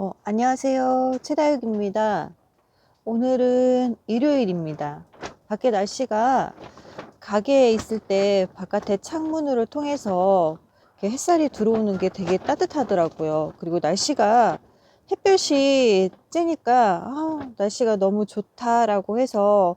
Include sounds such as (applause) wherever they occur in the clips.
어, 안녕하세요. 최다육입니다. 오늘은 일요일입니다. 밖에 날씨가 가게에 있을 때 바깥에 창문으로 통해서 햇살이 들어오는 게 되게 따뜻하더라고요. 그리고 날씨가 햇볕이 쬐니까 아, 날씨가 너무 좋다라고 해서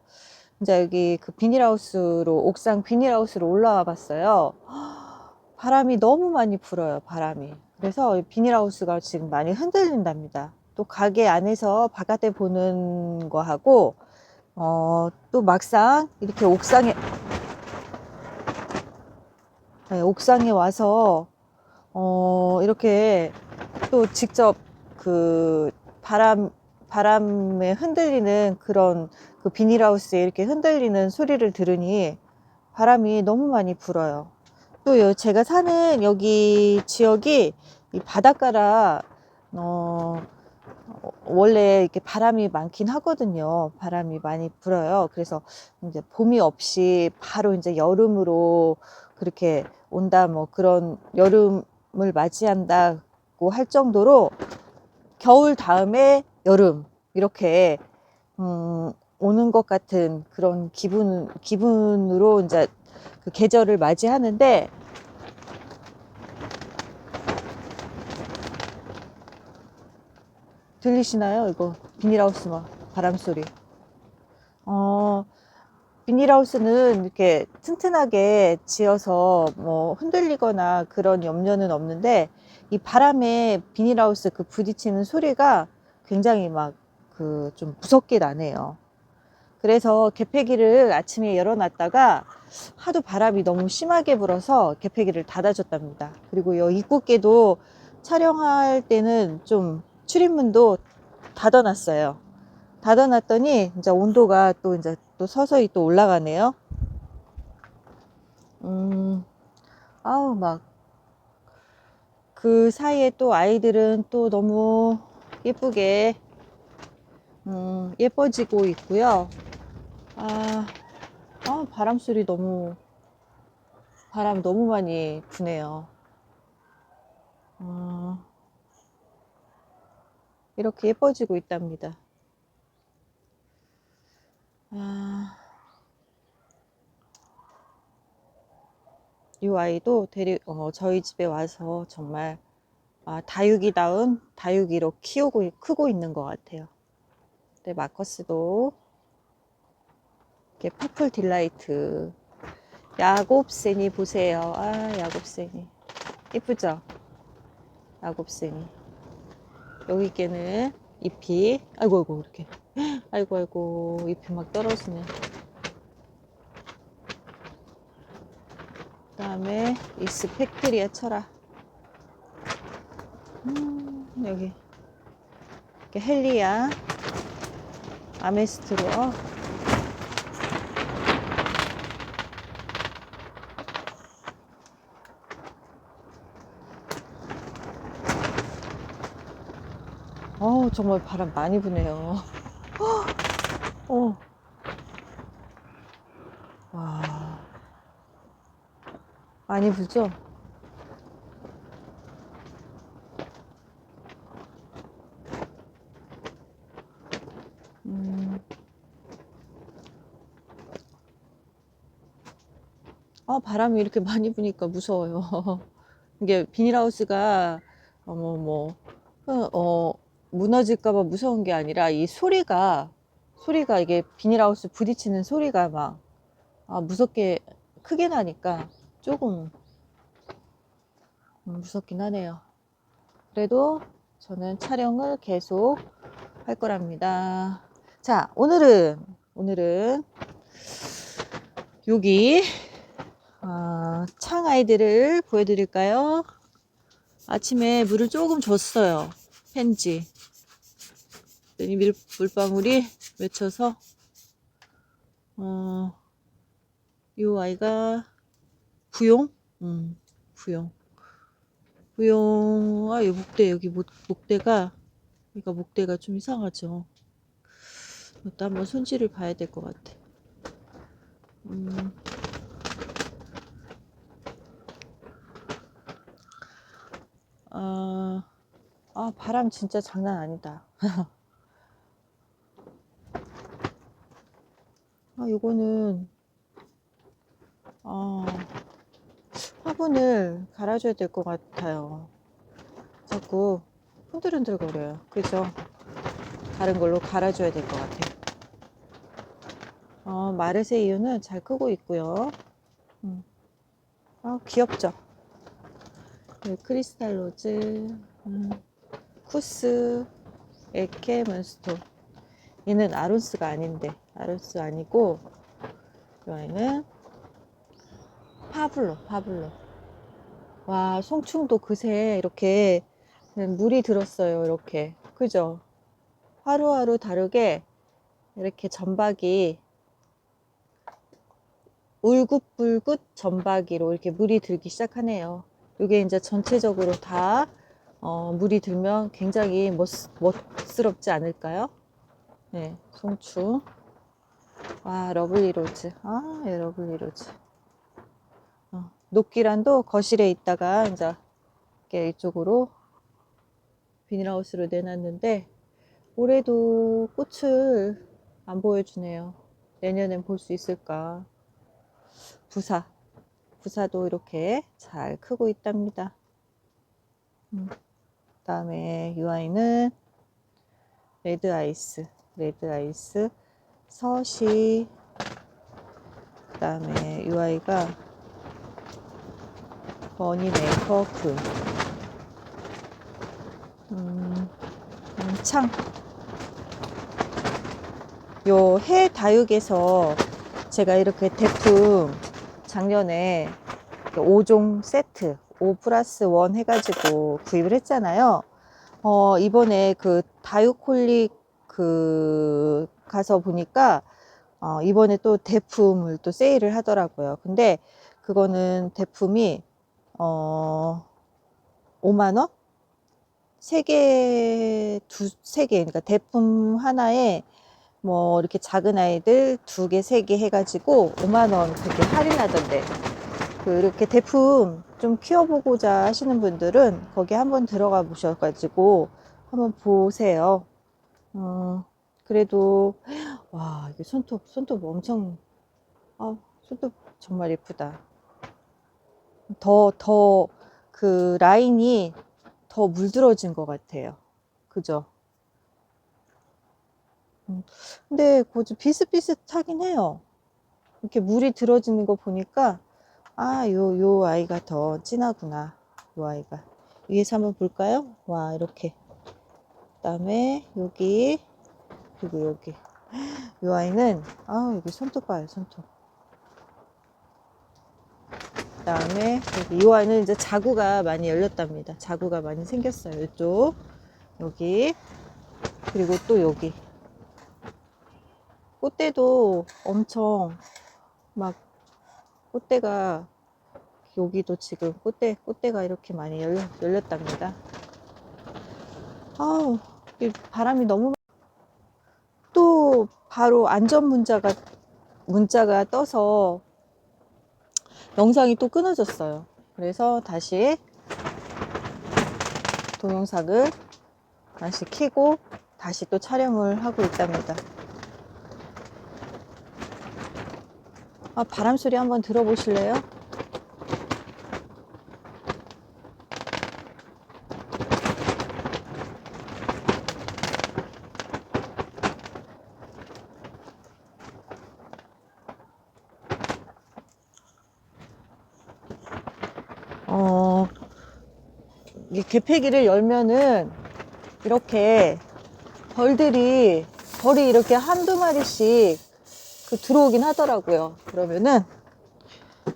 이제 여기 그 비닐하우스로 옥상 비닐하우스로 올라와 봤어요. (gasps) 바람이 너무 많이 불어요. 바람이. 그래서 이 비닐하우스가 지금 많이 흔들린답니다. 또 가게 안에서 바깥에 보는 거하고 어, 또 막상 이렇게 옥상에 네, 옥상에 와서 어, 이렇게 또 직접 그 바람 바람에 흔들리는 그런 그 비닐하우스에 이렇게 흔들리는 소리를 들으니 바람이 너무 많이 불어요. 또 요- 제가 사는 여기 지역이 이 바닷가라 어, 어, 원래 이렇게 바람이 많긴 하거든요. 바람이 많이 불어요. 그래서 이제 봄이 없이 바로 이제 여름으로 그렇게 온다 뭐 그런 여름을 맞이한다고 할 정도로 겨울 다음에 여름 이렇게 음, 오는 것 같은 그런 기분 기분으로 이제 그 계절을 맞이하는데 들리시나요? 이거 비닐하우스 막 바람 소리. 어, 비닐하우스는 이렇게 튼튼하게 지어서 뭐 흔들리거나 그런 염려는 없는데 이 바람에 비닐하우스 그 부딪히는 소리가 굉장히 막 그 좀 무섭게 나네요. 그래서 개폐기를 아침에 열어놨다가 하도 바람이 너무 심하게 불어서 개폐기를 닫아줬답니다. 그리고 여 입구께도 촬영할 때는 좀 출입문도 닫아놨어요. 닫아놨더니 이제 온도가 또 이제 또 서서히 또 올라가네요. 음, 아우 막 그 사이에 또 아이들은 또 너무 예쁘게 음, 예뻐지고 있고요. 아, 아, 바람 소리 너무, 바람 너무 많이 부네요. 어, 이렇게 예뻐지고 있답니다. 아, 이 아이도 데리, 어, 저희 집에 와서 정말 아, 다육이다운 다육이로 키우고, 크고 있는 것 같아요. 네, 마커스도 이렇게 퍼플 딜라이트 야곱새니 보세요. 아, 야곱새니. 이쁘죠? 야곱새니. 여기 있게는 잎이, 아이고, 아이고, 이렇게. (gasps) 아이고, 아이고, 잎이 막 떨어지네. 그 다음에 이 스펙트리아 철아. 음, 여기. 헬리아. 아메스트로. 정말 바람 많이 부네요. 어. 와. 많이 불죠? 음. 아, 바람이 이렇게 많이 부니까 무서워요. (laughs) 이게 비닐하우스가 어머 뭐 어, 어, 무너질까 봐 무서운 게 아니라 이 소리가 소리가 이게 비닐하우스 부딪히는 소리가 막 아, 무섭게 크게 나니까 조금 음, 무섭긴 하네요. 그래도 저는 촬영을 계속 할 거랍니다. 자, 오늘은 오늘은 여기 아, 창 아이들을 보여드릴까요? 아침에 물을 조금 줬어요. 펜지. 그랬더니 밀, 물방울이 맺혀서, 어, 이 아이가 부용? 음, 부용. 부용, 아, 이 목대, 여기 목, 목대가, 그러니까 목대가 좀 이상하죠. 이것도 한번 손질을 봐야 될 것 같아. 음. 아, 아, 바람 진짜 장난 아니다. (laughs) 아, 요거는, 아, 화분을 갈아줘야 될 것 같아요. 자꾸 흔들흔들 거려요. 그죠? 다른 걸로 갈아줘야 될 것 같아요. 어, 마르세 이유는 잘 크고 있고요. 음. 아, 귀엽죠? 네, 크리스탈 로즈, 음, 쿠스, 에케, 몬스토. 얘는 아론스가 아닌데, 아론스 아니고, 여기는 파블로, 파블로. 와, 송충도 그새 이렇게 물이 들었어요, 이렇게. 그죠? 하루하루 다르게 이렇게 전박이 울긋불긋 전박이로 이렇게 물이 들기 시작하네요. 이게 이제 전체적으로 다 어, 물이 들면 굉장히 멋, 멋스럽지 않을까요? 네, 송충. 와, 러블리 로즈. 아, 예, 러블리 로즈. 어, 녹기란도 거실에 있다가 이제 이렇게 이쪽으로 비닐하우스로 내놨는데 올해도 꽃을 안 보여주네요. 내년엔 볼 수 있을까? 부사. 부사도 이렇게 잘 크고 있답니다. 음. 다음에 이 아이는 레드 아이스, 레드 아이스, 서시. 그 다음에 이 아이가 버니 메이커프. 음, 음, 창. 요 해 다육에서 제가 이렇게 대품 작년에 5종 세트 5 플러스 1 해가지고 구입을 했잖아요. 어, 이번에 그 다육홀릭 그 가서 보니까 어, 이번에 또 대품을 또 세일을 하더라고요. 근데 그거는 대품이 어, 5만 원? 세 개, 두, 세 개. 그러니까 대품 하나에 뭐 이렇게 작은 아이들 두 개, 세 개 해가지고 5만원 그렇게 할인하던데. 그 이렇게 대품 좀 키워보고자 하시는 분들은 거기 한번 들어가 보셔가지고 한번 보세요. 어, 그래도, 와, 이게 손톱, 손톱 엄청, 아, 손톱 정말 예쁘다. 더, 더, 그 라인이 더 물들어진 것 같아요. 그죠? 음, 근데 뭐좀 비슷비슷하긴 해요. 이렇게 물이 들어지는 거 보니까 아, 요, 요 아이가 더 진하구나. 요 아이가. 위에서 한번 볼까요? 와, 이렇게. 그 다음에 여기, 그리고 여기. 요 아이는, 아, 여기 손톱 봐요, 손톱. 그 다음에 여기 이 아이는 이제 자구가 많이 열렸답니다. 자구가 많이 생겼어요. 이쪽, 여기, 그리고 또 여기. 꽃대도 엄청 막 꽃대가 여기도 지금 꽃대 꽃대가 이렇게 많이 열려, 열렸답니다. 아우 이 바람이 너무 또 바로 안전 문자가 문자가 떠서 영상이 또 끊어졌어요. 그래서 다시 동영상을 다시 켜고 다시 또 촬영을 하고 있답니다. 아, 바람 소리 한번 들어보실래요? 이 개폐기를 열면은 이렇게 벌들이 벌이 이렇게 한두 마리씩 그 들어오긴 하더라고요. 그러면은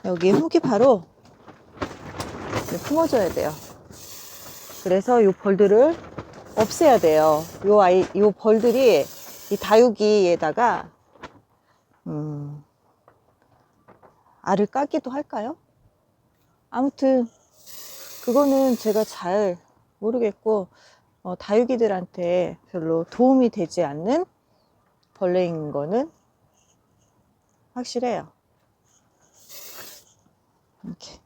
여기 흙이 바로 품어줘야 돼요. 그래서 이 벌들을 없애야 돼요. 요 아이, 요 벌들이 이 다육이에다가 음, 알을 까기도 할까요? 아무튼 그거는 제가 잘 모르겠고 어, 다육이들한테 별로 도움이 되지 않는 벌레인 거는 확실해요. 이렇게.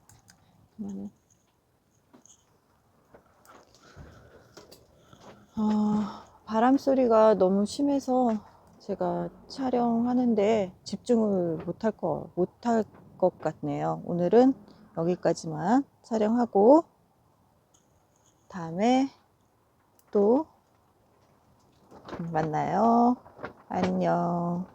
아, 바람 소리가 너무 심해서 제가 촬영하는데 집중을 못할 거, 못할 것 같네요. 오늘은 여기까지만 촬영하고 다음에 또 만나요. 안녕.